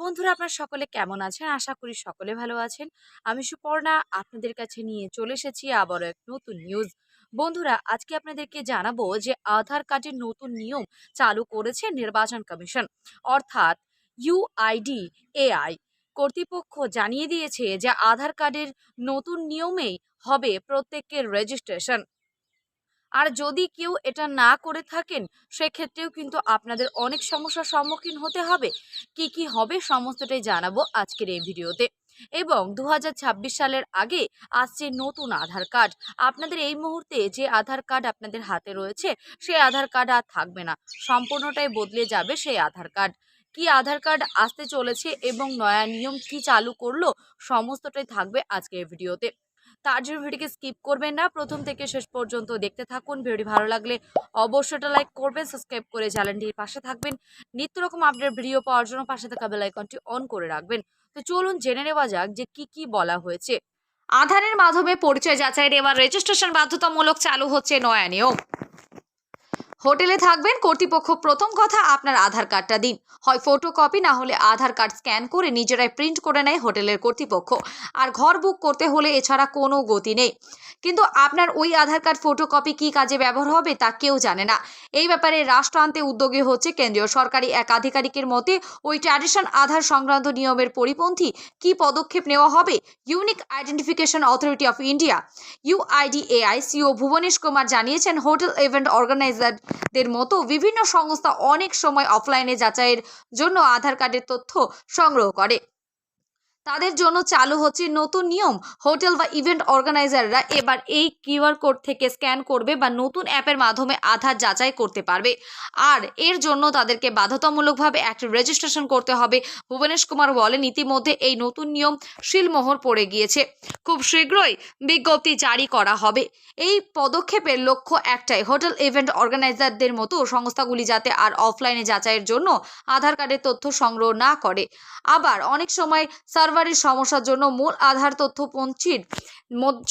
বন্ধুরা, আপনার সকলে কেমন আছেন? আশা করি সকলে ভালো আছেন। আমি সুপর্ণা, আপনাদের কাছে নিয়ে চলে এসেছি আবারও এক নতুন নিউজ বন্ধুরা, আজকে আপনাদেরকে জানাব যে আধার কার্ডের নতুন নিয়ম চালু করেছে নির্বাচন কমিশন। অর্থাৎ ইউআইডি এআই কর্তৃপক্ষ জানিয়ে দিয়েছে যে আধার কার্ডের নতুন নিয়মেই হবে প্রত্যেকের রেজিস্ট্রেশন আর যদি কেউ এটা না করে থাকেন, সেক্ষেত্রেও কিন্তু আপনাদের অনেক সমস্যার সম্মুখীন হতে হবে। কি কি হবে সমস্তটাই জানাব আজকের এই ভিডিওতে। এবং দু হাজার ছাব্বিশ সালের আগে আসছে নতুন আধার কার্ড। আপনাদের এই মুহূর্তে যে আধার কার্ড আপনাদের হাতে রয়েছে, সেই আধার কার্ড আর থাকবে না। সম্পূর্ণটাই বদলে যাবে সেই আধার কার্ড। কি আধার কার্ড আসতে চলেছে এবং নয়া নিয়ম কি চালু করল, সমস্তটাই থাকবে আজকের ভিডিওতে। তার জন্য ভিডিওকে স্কিপ করবেন না। প্রথম থেকে শেষ পর্যন্ত দেখতে থাকুন। ভিডিওটি ভালো লাগলে অবশ্যই এটা লাইক করবেন, সাবস্ক্রাইব করে চ্যানেলটির পাশে থাকবেন। নিত্য রকম আপডেট ভিডিও পাওয়ার জন্য পাশে থাকা বেলাইকনটি অন করে রাখবেন। তো চলুন জেনে নেওয়া যাক যে কি কি বলা হয়েছে। আধারের মাধ্যমে পরিচয় যাচাইয়ের এবার রেজিস্ট্রেশন বাধ্যতামূলক চালু হচ্ছে নয়া নিয়ম। হোটেলে থাকবেন কর্তৃপক্ষ। প্রথম কথা, আপনার আধার কার্ডটা দিন। হয় ফটোকপি না হলে আধার কার্ড স্ক্যান করে নিজেরাই প্রিন্ট করে নেয় হোটেলের কর্তৃপক্ষ। আর ঘর বুক করতে হলে এছাড়া কোনো গতি নেই। কিন্তু আপনার ওই আধার কার্ড ফটোকপি কী কাজে ব্যবহার হবে তা কেউ জানে না। এই ব্যাপারে রাষ্ট্র আনতে উদ্যোগী হচ্ছে কেন্দ্রীয় সরকারি এক আধিকারিকের মতে, ওই ট্র্যাডিশন আধার সংক্রান্ত নিয়মের পরিপন্থী কী পদক্ষেপ নেওয়া হবে? Unique Identification Authority of India UIDAI CEO Bhuvnesh Kumar জানিয়েছেন, হোটেল ইভেন্ট অর্গানাইজারদের মতো বিভিন্ন সংস্থা অনেক সময় অফলাইনে যাচাইয়ের জন্য আধার কার্ডের তথ্য সংগ্রহ করে। তাদের জন্য চালু হচ্ছে নতুন নিয়ম। হোটেল বা ইভেন্ট অর্গানাইজাররা এবার এই কিউআর কোড থেকে স্ক্যান করবে বা নতুন অ্যাপের মাধ্যমে আধার যাচাই করতে পারবে। আর এর জন্য তাদেরকে বাধ্যতামূলকভাবে একটা রেজিস্ট্রেশন করতে হবে। ভুবনেশ কুমার বলেন, ইতিমধ্যে এই নতুন নিয়ম শিলমোহর পড়ে গিয়েছে। খুব শীঘ্রই বিজ্ঞপ্তি জারি করা হবে। এই পদক্ষেপের লক্ষ্য একটাই, হোটেল ইভেন্ট অর্গানাইজারদের মতো সংস্থাগুলি যাতে আর অফলাইনে যাচাইয়ের জন্য আধার কার্ডের তথ্য সংগ্রহ না করে। আবার অনেক সময় সার্ভারের সমস্যার জন্য মূল আধার তথ্য পঞ্চির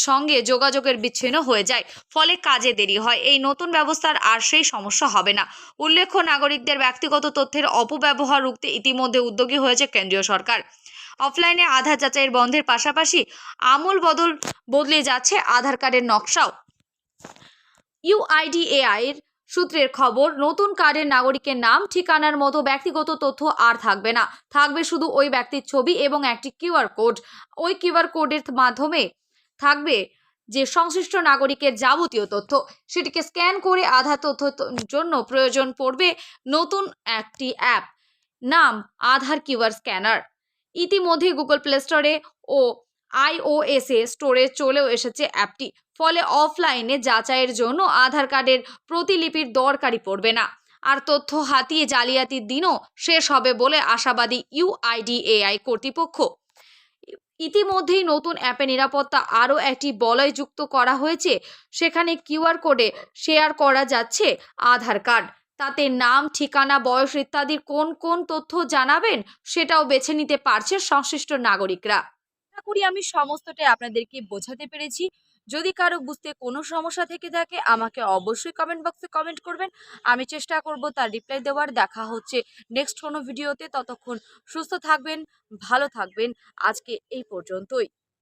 সঙ্গে যোগাযোগের বিচ্ছিন্ন হয়ে যায়, ফলে কাজে দেরি হয়। এই নতুন ব্যবস্থার আর সেই সমস্যা হবে না। উল্লেখ্য, নাগরিকদের ব্যক্তিগত তথ্যের অপব্যবহার রুখতে ইতিমধ্যে উদ্যোগী হয়েছে কেন্দ্রীয় সরকার। অফলাইনে আধার যাচাইয়ের বন্ধের পাশাপাশি আমূল বদল, বদলে যাচ্ছে আধার কার্ডের নকশাও। ইউআইডিএআই এর সূত্রের খবর, নতুন কার্ডের নাগরিকের নাম, ঠিকানার মতো ব্যক্তিগত তথ্য আর থাকবে না। থাকবে শুধু ওই ব্যক্তির ছবি এবং একটি কিউআর কোড। ওই কিউআর কোডের মাধ্যমে থাকবে যে সংশ্লিষ্ট নাগরিকের যাবতীয় তথ্য। সেটিকে স্ক্যান করে আধার তথ্য জন্য প্রয়োজন পড়বে নতুন একটি অ্যাপ, নাম আধার কিউআর স্ক্যানার। ইতিমধ্যে গুগল প্লে স্টোরে ও আইওএসএ স্টোরে চলেও এসেছে অ্যাপটি। ফলে অফলাইনে যাচাইয়ের জন্য আধার কার্ডের প্রতিলিপির দরকারই পড়বে না। আর তথ্য হাতিয়ে জালিয়াতির দিনও শেষ হবে বলে আশাবাদী ইউআইডিএআই কর্তৃপক্ষ। ইতিমধ্যেই নতুন অ্যাপে নিরাপত্তা আরও একটি বলয় যুক্ত করা হয়েছে। সেখানে কিউআর কোডে শেয়ার করা যাচ্ছে আধার কার্ড। তাতে নাম, ঠিকানা, বয়স ইত্যাদির কোন কোন তথ্য জানাবেন সেটাও বেছে নিতে পারছে সংশ্লিষ্ট নাগরিকরা। আশা করি আমি সমস্তটাই আপনাদেরকে বোঝাতে পেরেছি। যদি কারও বুঝতে কোনো সমস্যা থেকে থাকে, আমাকে অবশ্যই কমেন্ট বক্সে কমেন্ট করবেন। আমি চেষ্টা করব তার রিপ্লাই দেওয়ার। দেখা হচ্ছে নেক্সট কোনো ভিডিওতে ততক্ষণ সুস্থ থাকবেন, ভালো থাকবেন। আজকে এই পর্যন্তই।